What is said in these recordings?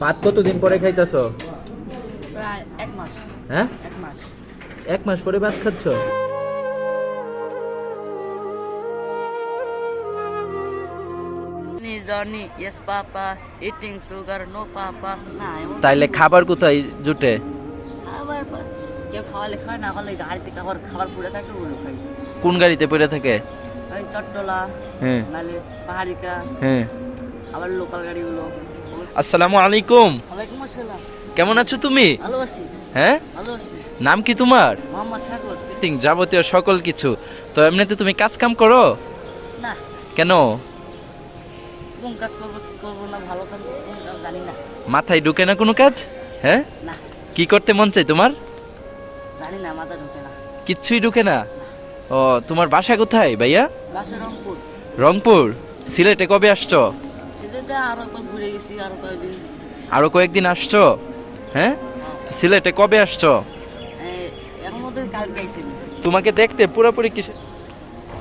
ভাত কতদিন পরে খাইতেছ? প্রায় এক মাস। হ্যাঁ? এক মাস। এক মাস পরে ভাত খাচ্ছ? Johnny yes papa eating sugar no papa না তাইলে খাবার কোথায় জুটে? কেউ খাওয়ালে খায় না খাওয়ালে গাড়িতে খাবার খাবার পুড়ে থাকে ওগুলো খাই কোন গাড়িতে পড়ে থাকে? ওই চট্টলা হ্যাঁ। পাহাড়িকা হ্যাঁ। আবার লোকাল গাড়িগুলো। আসসালামু আলাইকুম। ওয়ালাইকুম আসসালাম। কেমন আছো তুমি? ভালো আছি। হ্যাঁ? ভালো আছি। নাম কি তোমার? মোহাম্মদ সাগর। Everything, যাবতীয় সকল কিছু। তো এমনিতে তুমি কাজ কাম করো? না। কেন? কোন কাজ করব কি না ভালো কাজ জানি না। মাথায় ঢুকে না কোনো কাজ? হ্যাঁ? না। কি করতে মন চাই তোমার? জানি না মাথা ঢোকে না। কিচ্ছুই ঢুকে না? ও তোমার বাসা কোথায় ভাইয়া? রংপুর। রংপুর। সিলেটে কবে আসছো? সিলেটে আরও একবার ঘুরে গেছি আরও কয়েকদিন। আরও কয়েকদিন আসছো? হ্যাঁ? সিলেটে কবে আসছো? এর মধ্যে কালকে আইসি তোমাকে দেখতে পুরোপুরি কি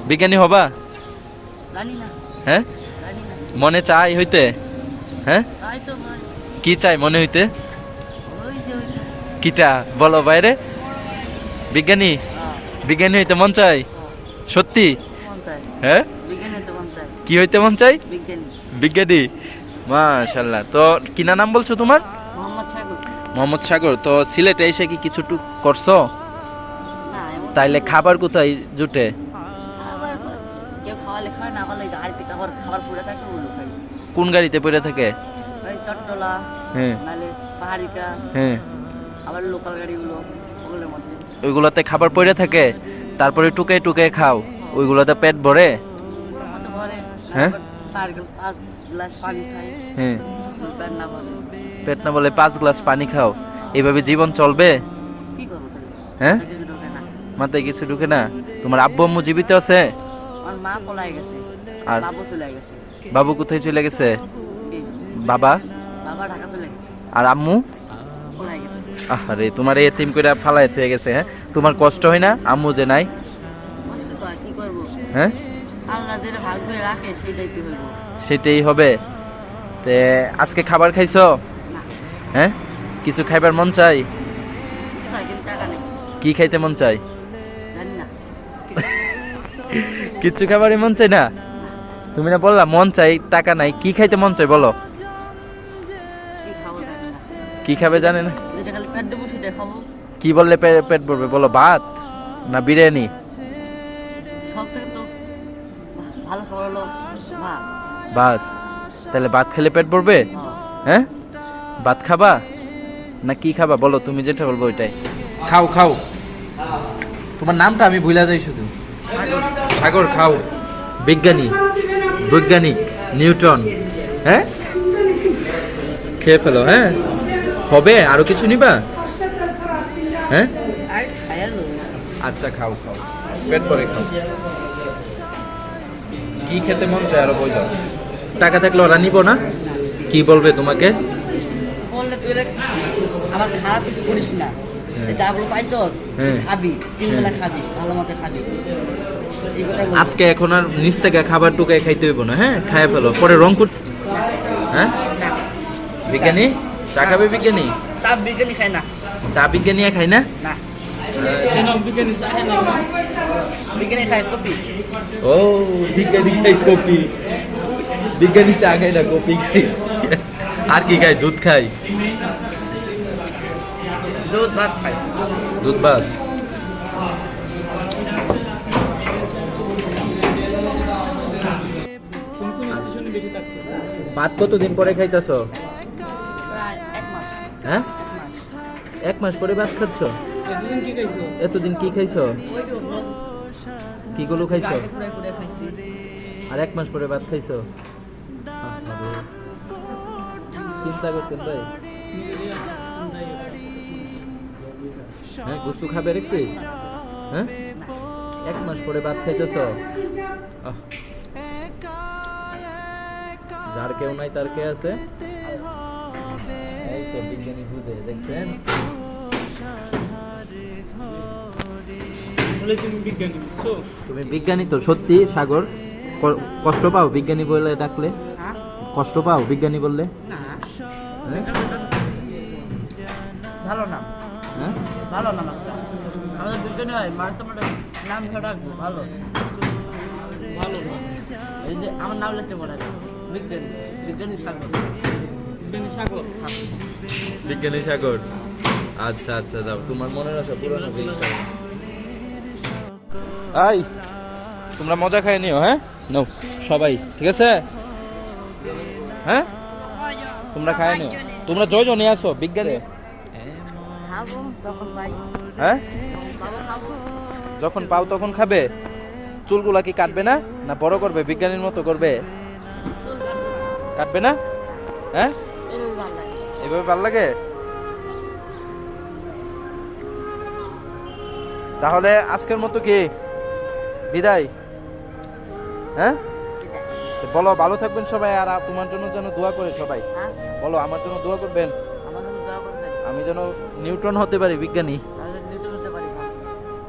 বিজ্ঞানী হবা? জানি না। হ্যাঁ? মনে চাই হইতে? হ্যাঁ? তো কি চাই মনে হইতে? কিটা? বলো বাইরে। বিজ্ঞানী? হ্যাঁ, বিজ্ঞানী হইতে মন চাই? হ্যাঁ, সত্যি? হ্যাঁ? কি হইতে মন চাই? বিজ্ঞানী। বিজ্ঞানী। মাশাল্লাহ তো কিনা নাম বলছো তোমার? মোহাম্মদ সাগর। তো সিলেটে এসে কি কিছু টুক করছ? তাইলে খাবার কোথায় জুটে? কোন গাড়িতে পড়ে থাকে? চট্টলা হ্যাঁ। পাহাড়িকা হ্যাঁ। আবার লোকাল গাড়িগুলো ওইগুলোতে খাবার পড়ে থাকে? তারপরে টুকে টুকে খাও ওইগুলোতে পেট ভরে? হ্যাঁ? চার পাঁচ গ্লাস পানি খাই। হ্যাঁ। পেট না ভরে। পেট না বলে পাঁচ গ্লাস পানি খাও। এইভাবে জীবন চলবে? কি করব হ্যাঁ? মাথায় কিছু ঢোকে না? তোমার আব্বু আম্মু জীবিত আছে? আমার মা পলাই গেছে। আর বাবু চলে গেছে। বাবু কোথায় চলে গেছে? বাবা? বাবা ঢাকা চলে গেছে। আর আম্মু? আরে তোমার এই এতিম করে ফালাই হয়ে গেছে হ্যাঁ? তোমার কষ্ট হয় না? আম্মু যে নাই? হ্যাঁ? আল্লাহ যেটা ভাগ রাখে সেটাই কি হইব সেটাই হবে। তে আজকে খাবার খাইছো? হ্যাঁ? কিছু খাইবার মন চাই? কি খাইতে মন চাই? কিছু খাবারই মন চাই না? তুমি না বললা মন চাই টাকা নাই কি খাইতে মন চাই বলো? কি খাব জানি না। কি বললে পেট ভরবে বলো ভাত না বিরিয়ানি? ভালো খাবার হলো ভাত ভাত তাহলে ভাত খেলে পেট ভরবে হ্যাঁ। হ্যাঁ ভাত খাবা না কি খাবা বলো তুমি যেটা বলব ওইটাই খাও খাও তোমার নামটা আমি ভুলা যাই শুধু সাগর খাও বিজ্ঞানী বৈজ্ঞানিক নিউটন হ্যাঁ খেয়ে ফেলো হ্যাঁ হবে আরও কিছু নিবা হ্যাঁ আচ্ছা খাও খাও পেট ভরে খাও কি খেতে মন চায় আরও বই দাও টাকা থাকলে ওরা নিব না? কি বলবে তোমাকে? বললে তুই আমার খারাপ কিছু করিস না। হ্যাঁ। যা বলে পাইছ হ্যাঁ। খাবি তিন বেলা খাবি ভালো মতো খাবি। আজকে এখন আর নিচ থেকে খাবার টুকাই খাইতে হইব না হ্যাঁ? খাই ফেলো। পরে রং রংপুর হ্যাঁ? বিজ্ঞানী? চা খাবে বিজ্ঞানী? চা বিজ্ঞানী খায় না। চা বিজ্ঞানী আর খাই না। না। বিজ্ঞানী খায় কপি? ও বিজ্ঞানী খাই কপি। বিজ্ঞানী চা খাই না কপি খাই আর কি খাই দুধ খাই দুধ ভাত খায়। দুধ ভাত? ভাত কতদিন পরে খাইতেছ? এক মাস। হ্যাঁ? এক মাস এক মাস পরে ভাত খাচ্ছ? এতদিন কি খাইছো? কিগুলো খাইছো? গাছে ঘুরে ঘুরে খাইছি। আর এক মাস পরে ভাত খাইছো? চিন্তা করতেন ভাই। হ্যাঁ গুস্তু খাবে একটু হ্যাঁ? এক মাস পরে ভাত খাইতেছ? যার কেউ নাই তার কে আছে? এই তো বিজ্ঞানী বুঝে দেখছেন? বলে তুমি বিজ্ঞানী বুঝছ? তুমি বিজ্ঞানী তো সত্যি সাগর কষ্ট পাও বিজ্ঞানী বলে ডাকলে? হ্যাঁ কষ্ট পাও বিজ্ঞানী বললে? হ্যাঁ? ভালো নাম। হ্যাঁ? ভালো নাম আমাদের বিজ্ঞানী হয় মানুষ তোমার নাম ধরে রাখব ভালো। ভালো এই যে আমার নাম লিখতে পড়ে বিজ্ঞানী বিজ্ঞানী সাগর। বিজ্ঞানী সাগর? বিজ্ঞানী সাগর। আচ্ছা আচ্ছা যাও তোমার মনের আশা পুরনো আই, তোমরা মজা খাই নিও হ্যাঁ? নো সবাই, ঠিক আছে? হ্যাঁ? তোমরা খায় নিও। তোমরা জয়জন নিয়ে আসো, বিজ্ঞানী। হ্যাঁ? যখন পাও তখন খাবে। চুলগুলা কি কাটবে না? না বড় করবে, বিজ্ঞানীর মতো করবে? কাটবে না? হ্যাঁ? এভাবে ভালো লাগে? তাহলে আজকের মতো কি? বিদায়। হ্যাঁ? বলো ভালো থাকবেন সবাই আর তোমার জন্য যেন দোয়া করে সবাই। হ্যাঁ। বলো আমার জন্য দোয়া করবেন? আমি যেন নিউটন হতে পারি বিজ্ঞানী।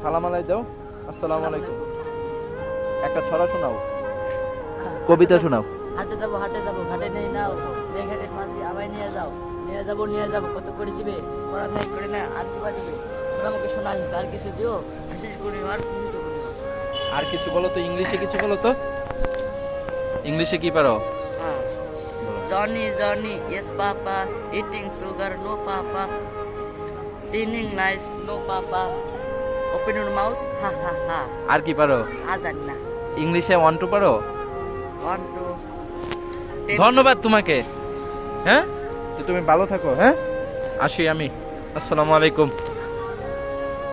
সালাম আলাই দাও আসসালামু আলাইকুম। একটা ছড়া শোনাও। কবিতা শোনাও। হাটে যাব হাটে যাব ঘাটে নেই নাও ঘাটের মাঝি আমায় নিয়ে যাও। নিয়ে যাব নিয়ে যাব কত করে দিবে? করার নাই করে না আর কিবা দিবে? আমাকে শোনা আর কিছু দিও? শেষ করে আর আর কিছু বলো তো ইংলিশে কিছু বলো তো। ইংলিশে কি পারো? হ্যাঁ। Johnny Johnny yes papa eating sugar no papa telling lies no papa open your mouth হা হা হা আর কি পারো? আ জানি না। ইংলিশে ওয়ান টু পারো? ওয়ান টু ধন্যবাদ তোমাকে। হ্যাঁ? তুমি ভালো থাকো হ্যাঁ? আসি আমি। আসসালামু আলাইকুম।